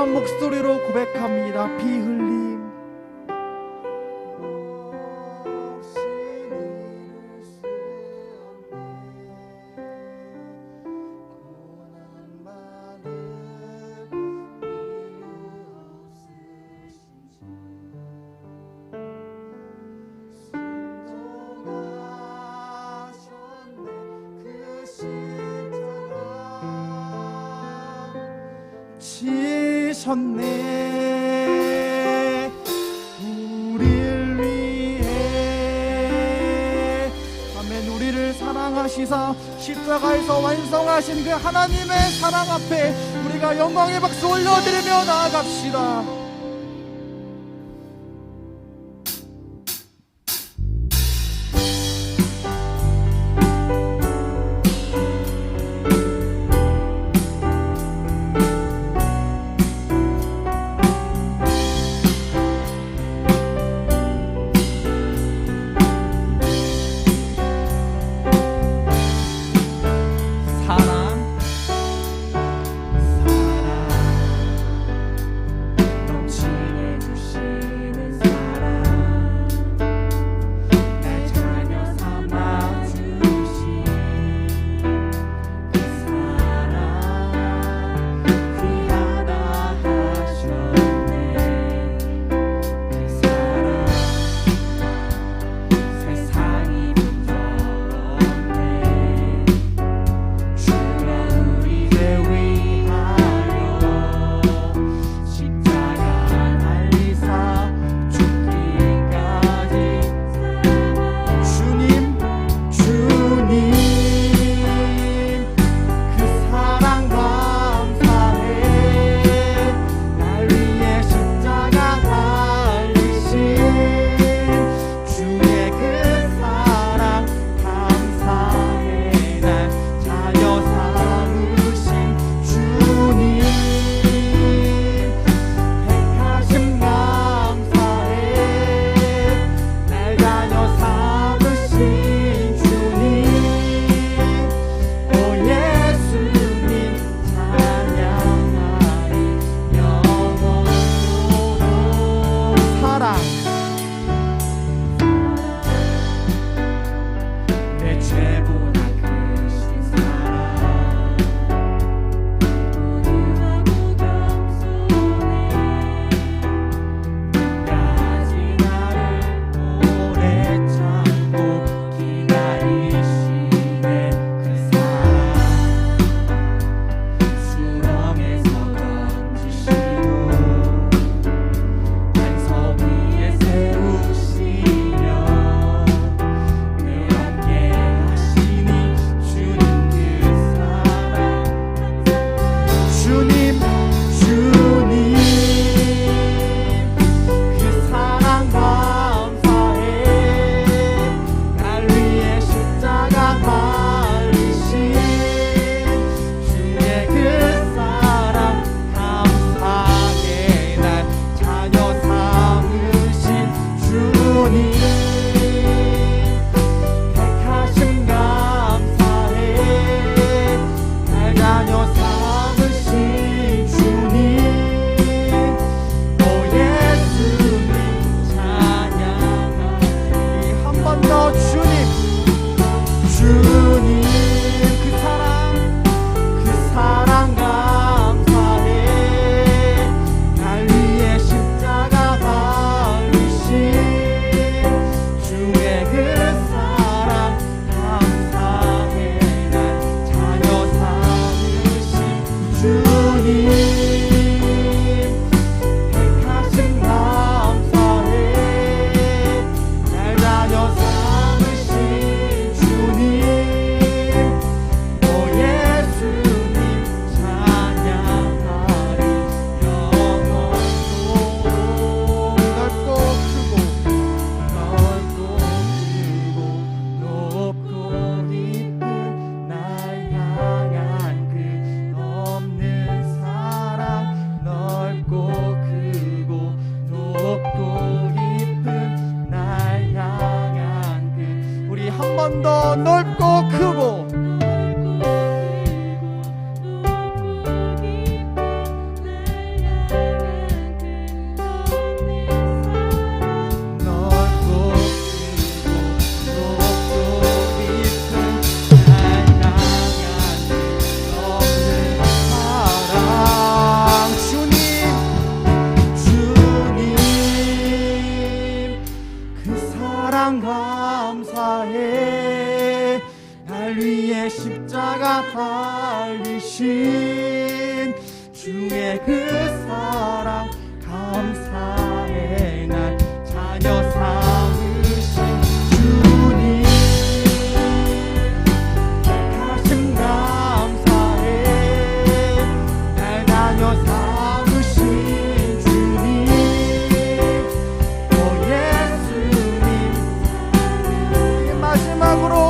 놀라운 목소리로 고백합니다. 비 흘. 오셨네. 우리를 위해. 아멘. 우리를 사랑하시사 십자가에서 완성하신 그 하나님의 사랑 앞에 우리가 영광의 박수 올려드리며 나아갑시다.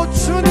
주님.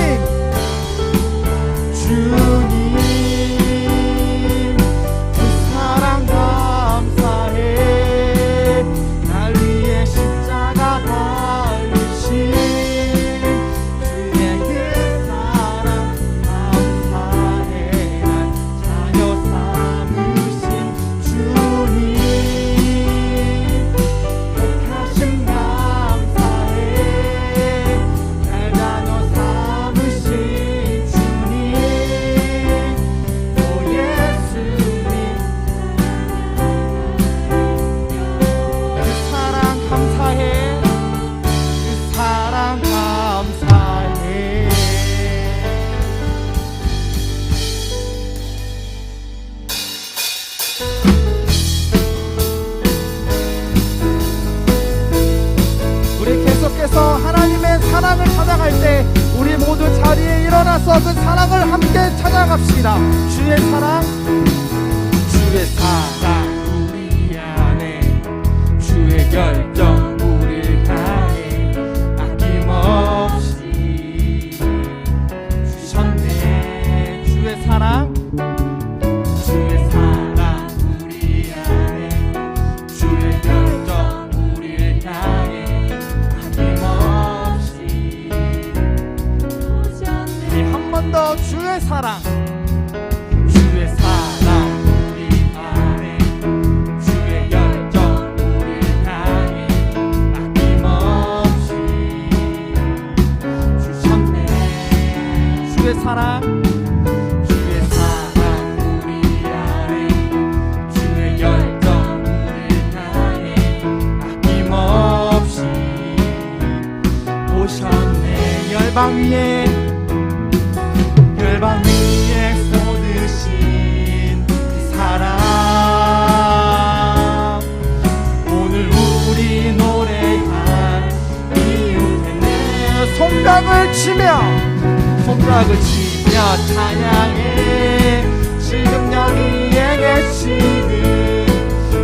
박을 치며 찬양해. 지금 여기에 계시는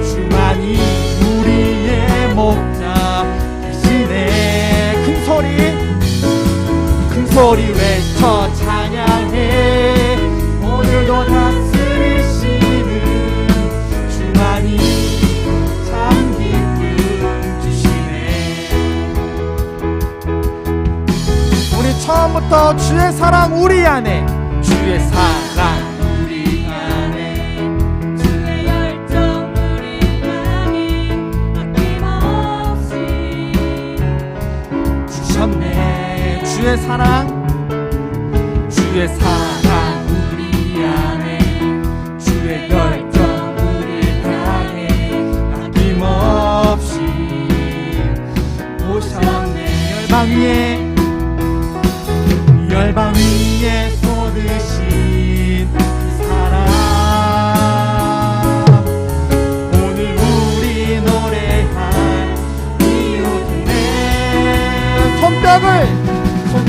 주만이 우리의 목자 대신에 큰 소리 큰 소리 외쳐 지금부터 주의 사랑 우리 안에 주의 사랑. 주의 사랑 주의 사랑. 우리 안에 주의 열정 우리 안에 아낌없이 오셨네 열방 위에.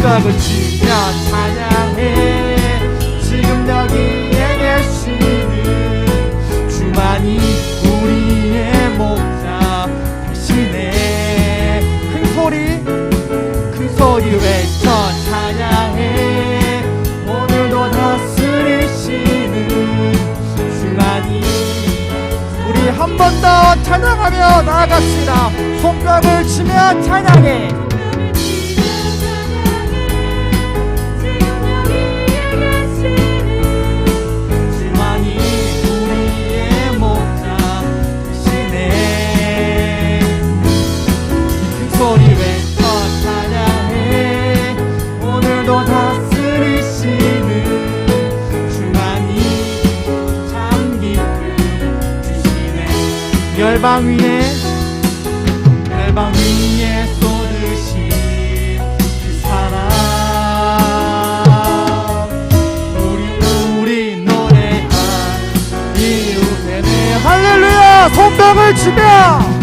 멈춰붙이며 찬양해. 지금 여기에 계시는 주만이 우리의 목자 대신에 큰 소리 큰 소리 외쳐 찬양해. 오늘도 다스리시는 주만이 우리 한 번 더 찬양하며 나아갑시다. 손뼉을 치며 찬양해. 우리 왜더 찬양해. 오늘도 다스리시는 주만이 참 깊은 주시네 열방 위에 열방 위에 쏟으신 그 사랑. 우리 우리 노래한 이웃에 대 할렐루야! 손뼉을 치며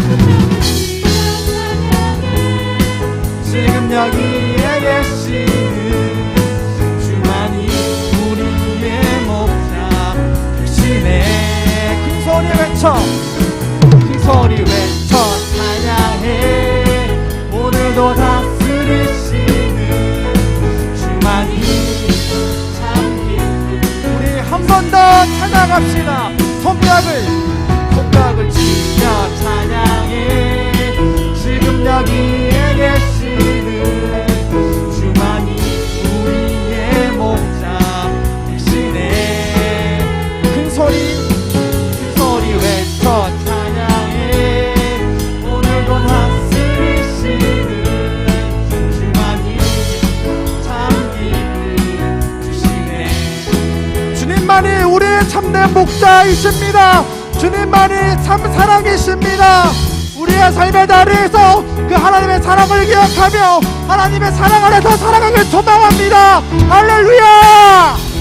여기에 계시는 주만이 우리의 목자 대신에 큰 소리 외쳐 목자이십니다. 주님만이 참 사랑이십니다. 우리의 삶의 자리에서 그 하나님의 사랑을 기억하며 하나님의 사랑 안에서 살아가길 소망합니다. 할렐루야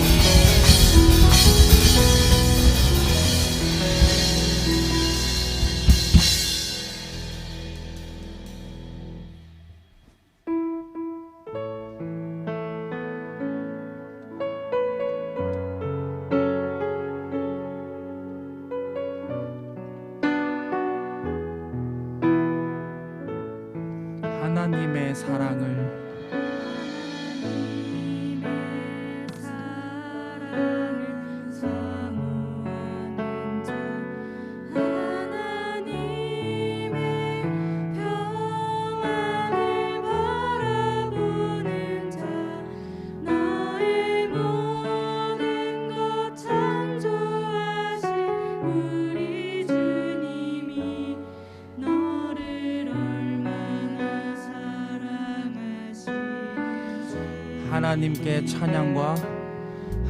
하나님께 찬양과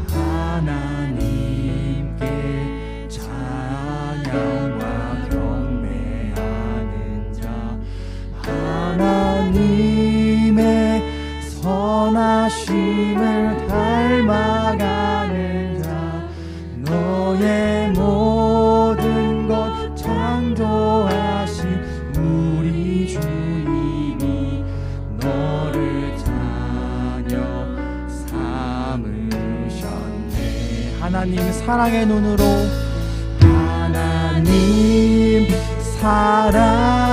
하나님께 찬양과 경배하는 자 하나님의 선하심을 닮 사랑의 눈으로 하나님 사랑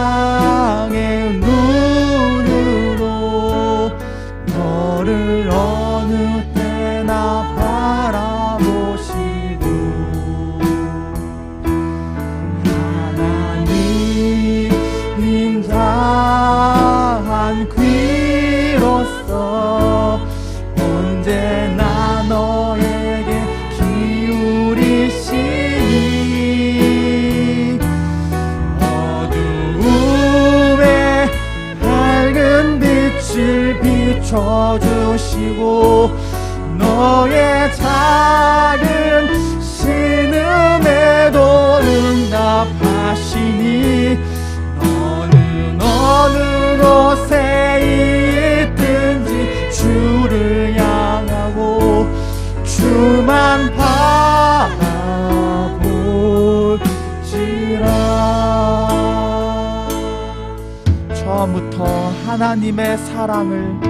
비춰주시고 너의 작은 신음에도 응답하시니 너는 어느 곳에 있든지 주를 향하고 주만 바라볼지라. 처음부터 하나님의 사랑을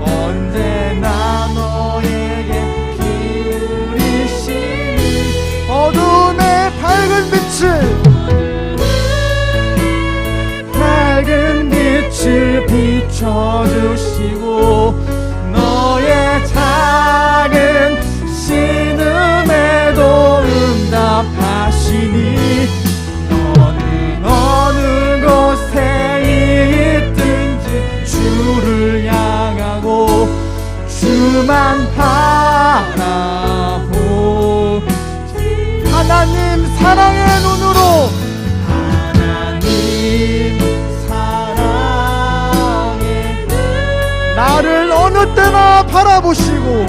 언제나 너에게 기울이시니 어둠의 밝은 빛을 밝은 빛을 비춰주시고 사랑의 눈으로. 하나님 사랑의 나를 어느 때나 바라보시고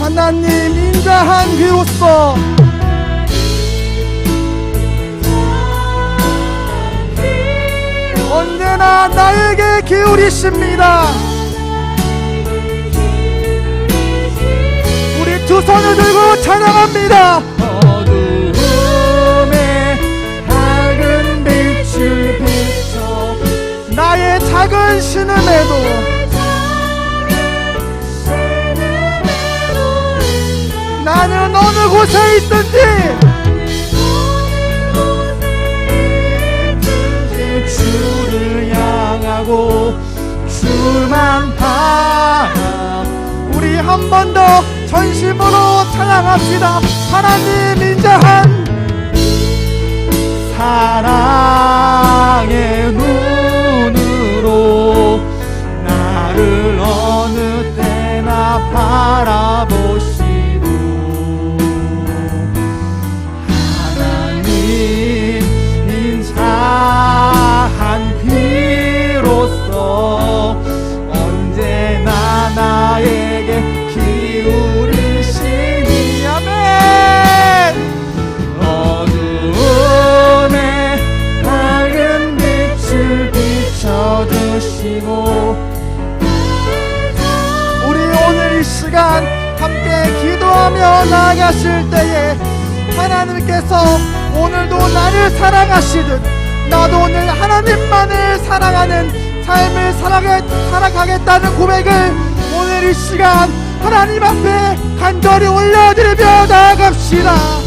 하나님 인자한 귀로서 언제나 나에게 기울이십니다 두 손을 들고 찬양합니다. 어두움에 밝은 빛을 비춰 나의 작은 신음에도 나는 어느 곳에 있든지 주를 향하고 주만 바라. 우리 한 번더 전심으로 찬양합시다. 하나님 인자한 사랑의 눈으로 나를 어느 때나 바라보 나아가실 때에 하나님께서 오늘도 나를 사랑하시듯 나도 오늘 하나님만을 사랑하는 삶을 살아가, 살아가겠다는 고백을 오늘 이 시간 하나님 앞에 간절히 올려드리며 나아갑시다.